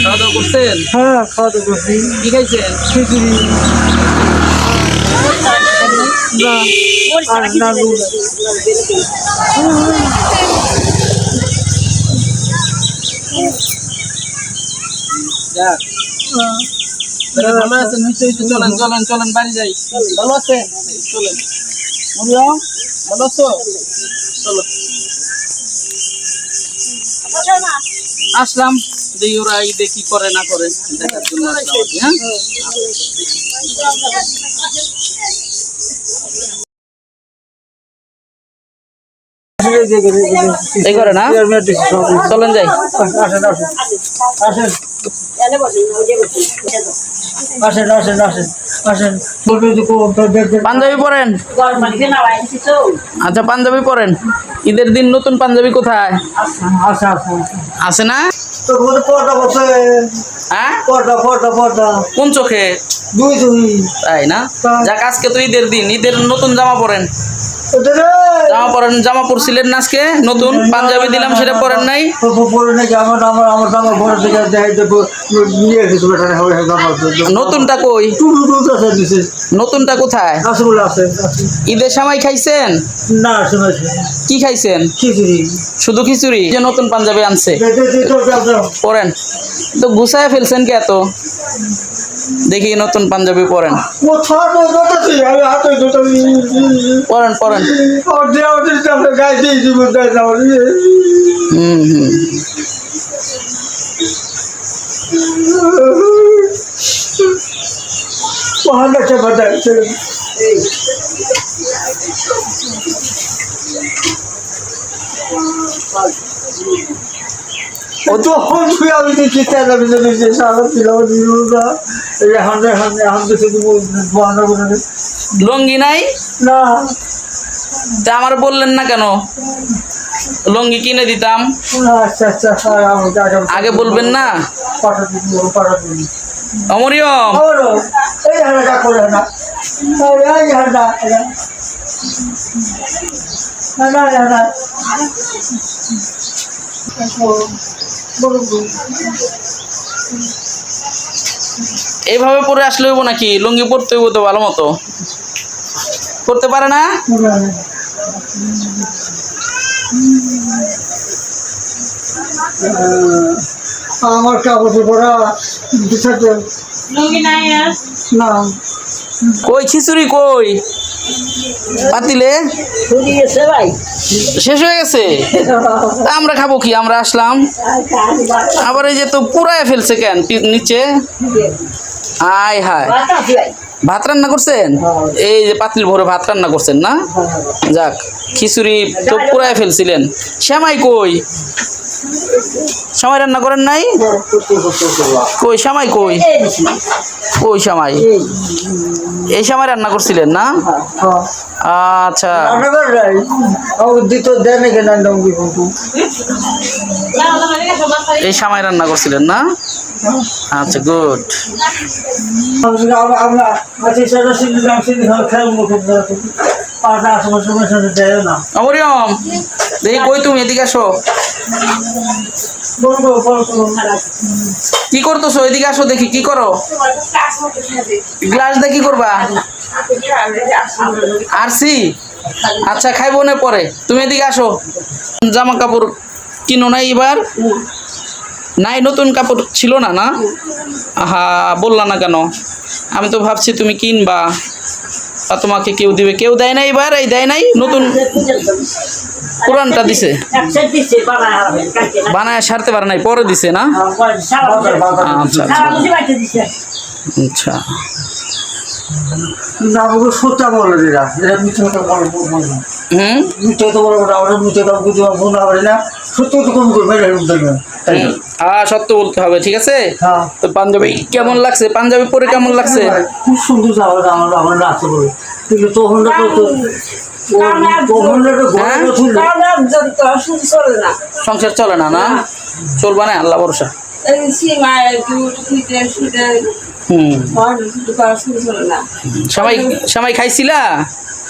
খাওয়া দাওয়া করছেন হ্যাঁ খাওয়া দাওয়া করছি কি খাইছেন খিচুড়ি না আর না দুধ। যাক তাহলে ভালো আছেন হইতে হইতে চলেন চলেন চলেন বাড়ি যাই। ভালো আছেন? চলেন। ভালো আছো? চলো। আসলাম দেখি ওরা ঈদে কি করে না করে দেখার জন্য হ্যাঁ? এই করে না? চলেন যাই। আসেন আসেন। আসেন। পাঞ্জাবি পরেন আচ্ছা পাঞ্জাবি পরেন ঈদের দিন নতুন পাঞ্জাবি কোথায়? আছে না? হ্যাঁ? কোন চোখে? দুই দুই তাই না? যাক আজকে তো ঈদের দিন। ঈদের নতুন জামা পরেন জামা পরেন জামা পরছিলেন না আজকে? নতুন? পাঞ্জাবি দিলাম সেটা পরেন নাই? হবে আমার নতুনটা কই? নতুনটা কোথায়। ঈদের সময় খাইছেন? না কি খাইছেন? শুধু খিচুড়ি? যে নতুন পাঞ্জাবি আনছে। পরেন। তো গুছায় ফেলছেন কে এত? দেখি নতুন পাঞ্জাবি পরেন। আমি পরেন। পরেন ও তো হন ছুঁয়ে আমি দেখি তেলা বিজে দিচ্ছে সারা ছিল দিলুদা এই লঙ্গি নাই? না। তা আমার বললেন না কেন? লঙ্গি কিনে দিতাম। না, আচ্ছা আচ্ছা আমাকে আগে বলবেন না? অমরিয়ম হলো এই এইভাবে পরে আসলে হইব নাকি? লুঙ্গি পরতে হইব তো ভালো মতো। করতে পারে না? আমার কাগজে পড়া বিষয়টা না। কই খিচুড়ি কই? পাতিলে? শেষ হয়ে গেছে? আমরা খাব কি? আমরা আসলাম। আবার এই যে তো পুরায় ফেলছে কেন? নিচে? আয় হায় ভাত রান্না করছেন? এই যে পাতিল ভরে ভাত রান্না করছেন না? যাক খিচুড়ি তো পুরায় ফেলছিলেন। শ্যামাই কই? শ্যামাই রান্না করেন নাই? কই শ্যামাই কই? কই শ্যামাই। এই শ্যামাই রান্না করছিলেন না? আচ্ছা। এই শ্যামাই রান্না করছিলেন না? আচ্ছা গুড না অমরিয়ম, দেখি কই তুমি, এদিকে আসো। কি করতেছো? এদিকে আসো দেখি, কি করো? গ্লাস দিয়ে কি করবা? আরসি? আচ্ছা খাইবো না পরে। তুমি এদিকে আসো। জামা কাপড় কিনো নাই এবার নাই, নতুন কাপড় ছিল না না? আহা, বললা না কেন? আমি তো ভাবছি তুমি কিনবা। বা তোমাকে কেউ দিবে? কেউ দেয় নাই এবার? এই দেয় নাই? নতুন পুরানটা দিছে? বানায় সারতে পারে নাই, পরে দিছে না? আচ্ছা আচ্ছা। আচ্ছা। হুম? তো আমরা বুঝতে পারব না পারি না। সত্যি তো কম করবে? হ্যাঁ সত্য বলতে হবে ঠিক আছে? হ্যাঁ। তো পাঞ্জাবি কেমন লাগছে? পাঞ্জাবি পরে কেমন লাগছে? খুব সুন্দর চাওয়া আমার আমার নাচতে কিন্তু তখন তো তখন তো হ্যাঁ? সংসার চলে না না? চলবা না আল্লাহ ভরসা। হুম। সবাই সবাই খাইছিলা?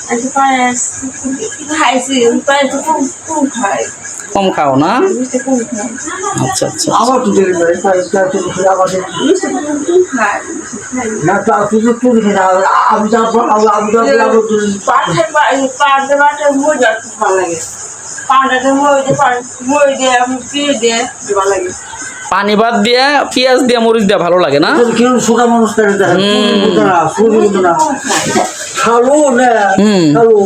একটু পায়েস খাইছি পায়েস তো কম কম খাই কম খাও না আচ্ছা আচ্ছা লাগে পানি ভাত দিয়ে পেঁয়াজ দিয়ে মরিচ দিয়ে ভালো লাগে না? ছোটা মানুষ খালো না। খালো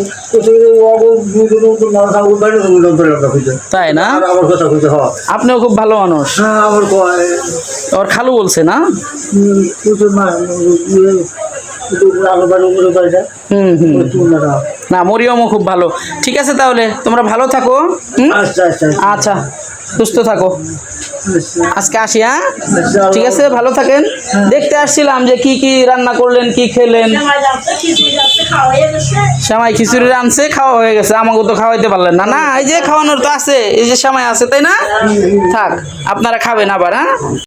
তাই না? আমার কথা কইতে হ আপনিও খুব ভালো মানুষ। হ্যাঁ আমার কয়? ওর খালু বলছে না? না মরিয়মও খুব ভালো। ঠিক আছে তাহলে তোমরা ভালো থাকো আচ্ছা আচ্ছা আচ্ছা। সুস্থ থাকো। আচ্ছা আজকে আসি হ্যাঁ? ঠিক আছে, ভালো থাকেন। দেখতে আসছিলাম যে কি কি রান্না করলেন, কি খেলেন। সেমাই খিচুড়ি রানছে খাওয়া হয়ে গেছে। আমাকে তো খাওয়াইতে পারলেন না। না, এই যে খাওয়ানোর তো আছে, এই যে সামাই আছে, তাই না? থাক, আপনারা খাবেন আবার হ্যাঁ?